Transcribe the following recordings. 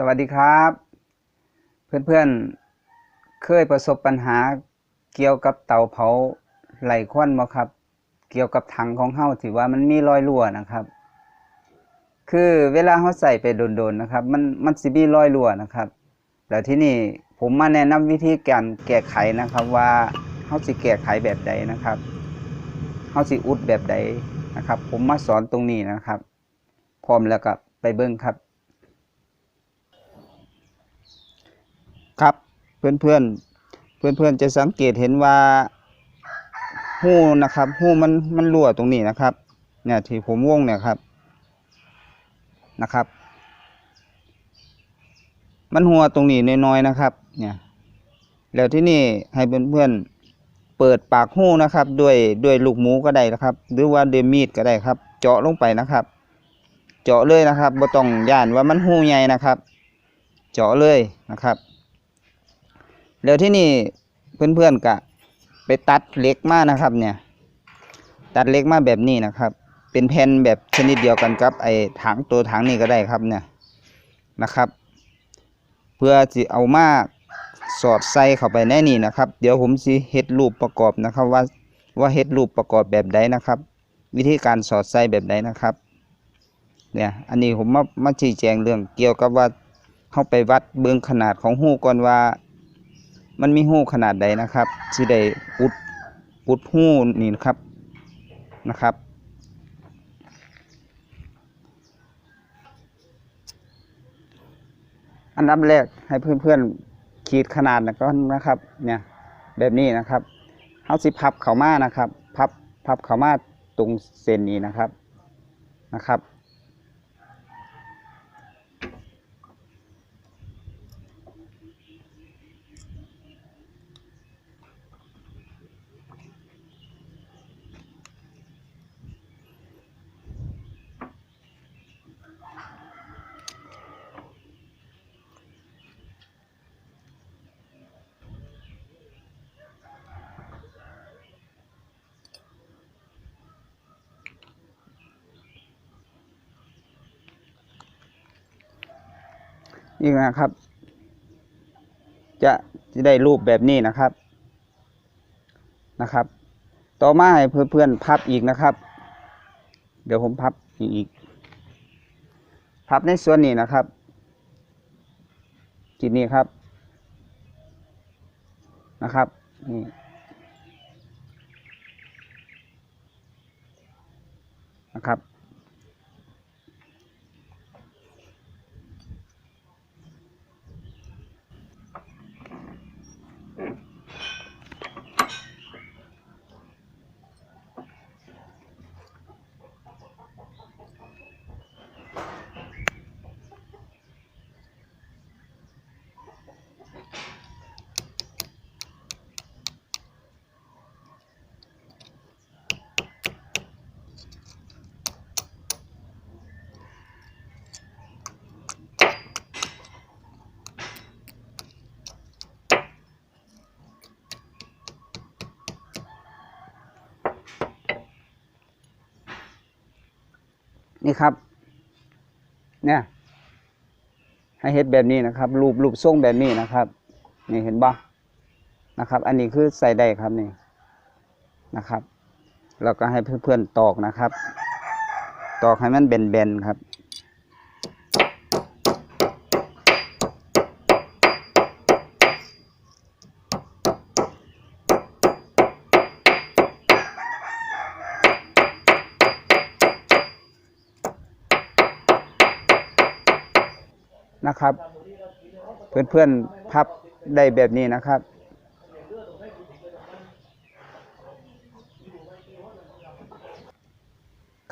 สวัสดีครับ เพื่อนๆ เคยประสบปัญหาเกี่ยวกับเตาเผาไหลควันบ่ครับ เกี่ยวกับถังของเฮาที่ว่ามันมีรอยรั่วนะครับ คือเวลาเฮาใส่ไปโดนๆนะครับ มันมันสิมีรอยรั่วนะครับแล้วที่นี่ผมมาแนะนำวิธีการแก้ไขนะครับว่าเฮาสิแก้ไขแบบใดนะครับเฮาสิอุดแบบใดนะครับ ผมมาสอนตรงนี้นะครับ พร้อมแล้วก็ไปเบิ่งครับ ครับ เพื่อนเพื่อนเพื่อนเพื่อนๆจะสังเกตเห็นว่าหูนะครับหูมันมันรั่วตรงนี้นะครับ เนี่ยที่ผมวงเนี่ยครับนะครับ มันหัวตรงนี้น้อยๆนะครับ เนี่ย แล้วที่นี่ให้เพื่อนเพื่อนๆเปิดปากหูนะครับ ด้วยด้วยลูกหมูก็ได้นะครับ หรือว่าด้วยมีดก็ได้ครับ เจาะลงไปนะครับ เจาะเลยนะครับบ่ต้องย่านว่ามันหูใหญ่นะครับ เจาะเลยนะครับ แล้วที่นี่เพื่อนๆกะไปตัดเล็กมานะครับ เนี่ย ตัดเล็กมาแบบนี้นะครับ เป็นแผ่นแบบชนิดเดียวกันกับไอ้ถังตัวถังนี่ก็ได้ครับเนี่ยนะครับ เพื่อจะเอามาสอดใส่เข้าไปในนี่นะครับ เดี๋ยวผมสิเฮ็ดรูปประกอบนะครับ ว่าว่าเฮ็ดรูปประกอบแบบใดนะครับ วิธีการสอดใส่แบบใดนะครับ เนี่ยอันนี้ผมมามาชี้แจงเรื่องเกี่ยวกับว่าเข้าไปวัดเบื้องขนาดของหูก่อนว่า มันมีหูขนาดใดนะครับสิได้อุดอุดหูนี่นะครับนะครับ อันดับแรกให้เพื่อนๆขีดขนาดนะก็นะครับ เนี่ยแบบนี้นะครับเขาสิพับเข่ามานะครับ พับพับเข่ามาตรงเส้นนี้นะครับนะครับ นี่นะครับ จะจะได้รูปแบบนี้นะครับนะครับ ต่อมาให้เพื่อนๆพับอีกนะครับ เดี๋ยวผมพับอีก พับในส่วนนี้นะครับจุดนี้ครับนะครับนี่นะครับ นี่ครับ เนี่ยให้เฮ็ดแบบนี้นะครับ รูปรูปทรงแบบนี้นะครับ นี่เห็นบ่นะครับ อันนี้คือใส่ได้ครับนี่นะครับ แล้วก็ให้เพื่อนๆตอกนะครับ ตอกให้มันแบนๆครับ นะครับ เพื่อนๆพับได้แบบนี้นะครับ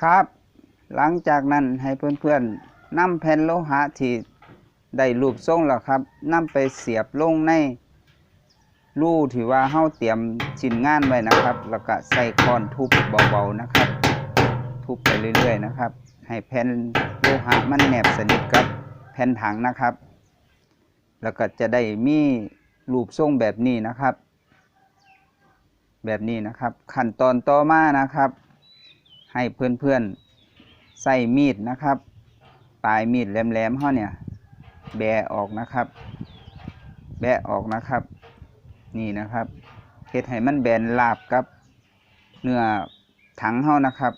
ครับ หลังจากนั้นให้เพื่อนๆนำแผ่นโลหะที่ได้รูปทรงแล้วครับนำไปเสียบลงในรูที่ว่าเฮาเตรียมชิ้นงานไว้นะครับ แล้วก็ใส่คอนทุบเบาๆนะครับ ทุบไปเรื่อยๆนะครับ ให้แผ่นโลหะมันแนบสนิทกับ ผ่นถังนะครับ แล้วก็จะได้มีรูปทรงแบบนี้นะครับ แบบนี้นะครับ ขั้นตอนต่อมานะครับ ให้เพื่อนๆใส่มีดนะครับ ปลายมีดแหลมๆเขาเนี่ย แบะออกนะครับ แบะออกนะครับ นี่นะครับเฮ็ดให้มันแบนราบกับเนื้อถังเฮานะครับ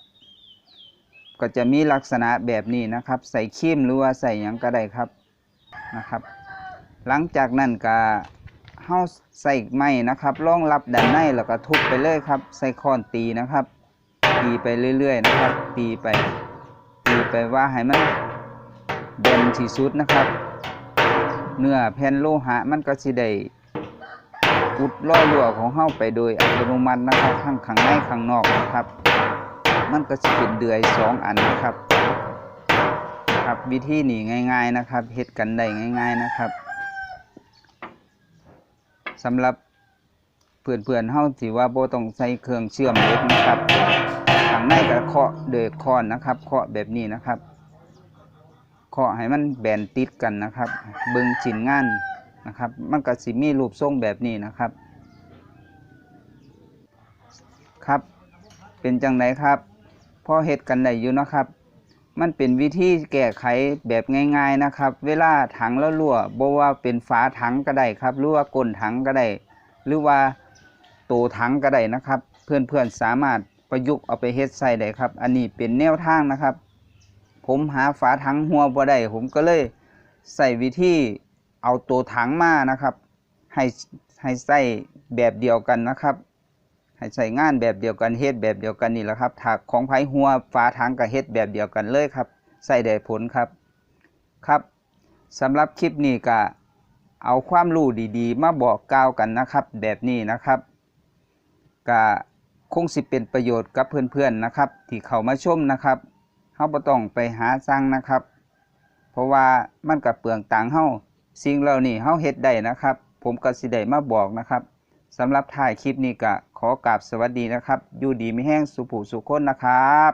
ก็จะมีลักษณะแบบนี้นะครับ ใส่ครีมหรือว่าใส่หยังก็ได้ครับนะครับ หลังจากนั้นก็เฮาใส่ไม้นะครับรองรับด้านในแล้วก็ทุบไปเลยครับ ใส่ค้อนตีนะครับ ตีไปเรื่อย ๆ นะครับ ตีไป ตีไปว่าให้มันเด่นที่สุดนะครับ เนื้อแผ่นโลหะมันก็สิได้อุดรอยรั่วของเฮาไปโดยอัตโนมัตินะครับทั้งข้างในข้างนอกนะครับ มันก็สิเป็นเดือยสองอันนะครับ ครับวิธีนี้ง่าย ๆนะครับเฮ็ดกันได้ง่าย ๆนะครับสำหรับเพื่อนๆเฮาที่ว่าโบต้องใส่เครื่องเชื่อมเล็กนะครับข้างในก็เคาะโดยคอนนะครับเคาะแบบนี้นะครับเคาะให้มันแบนติดกันนะครับ เบิ่งชิ้นงานนะครับ มันก็สิมีรูปทรงแบบนี้นะครับครับ เป็นจังไดครับ พอเฮ็ดกันได้อยู่นะครับ มันเป็นวิธีแก้ไขแบบง่าย ๆนะครับ เวลาถังแล้วรั่วบ่ว่าเป็นฝาถังก็ได้ครับ หรือว่าก้นถังก็ได้ หรือว่าโตถังก็ได้นะครับ เพื่อนๆสามารถประยุกต์เอาไปเฮ็ดใส่ได้ครับ อันนี้เป็นแนวทางนะครับ ผมหาฝาถังหัวบ่ได้ผมก็เลยใส่วิธีเอาตัวถังมานะครับ ให้ให้ใส่แบบเดียวกันนะครับ ให้ใส่งานแบบเดียวกันเฮ็ดแบบเดียวกันนี่แหละครับถักของไผหัวฝาถังกับเฮ็ดแบบเดียวกันเลยครับ ใส่ได้ผลครับ ครับสำหรับคลิปนี้ก็เอาความรู้ดีๆ มาบอกกล่าวกันนะครับ แบบนี้นะครับก็คงสิเป็นประโยชน์กับเพื่อนๆนะครับ ที่เข้ามาชมนะครับเฮาบ่ต้องไปหาสั่งนะครับ เพราะว่ามันก็เปลืองตังเฮาสิ่งเหล่านี้เฮาเฮ็ดได้นะครับ ผมก็สิได้มาบอกนะครับสำหรับถ่ายคลิปนี้ก็ ขอกราบสวัสดีนะครับ อยู่ดีไม่แห้งสุผูสุขคนนะครับ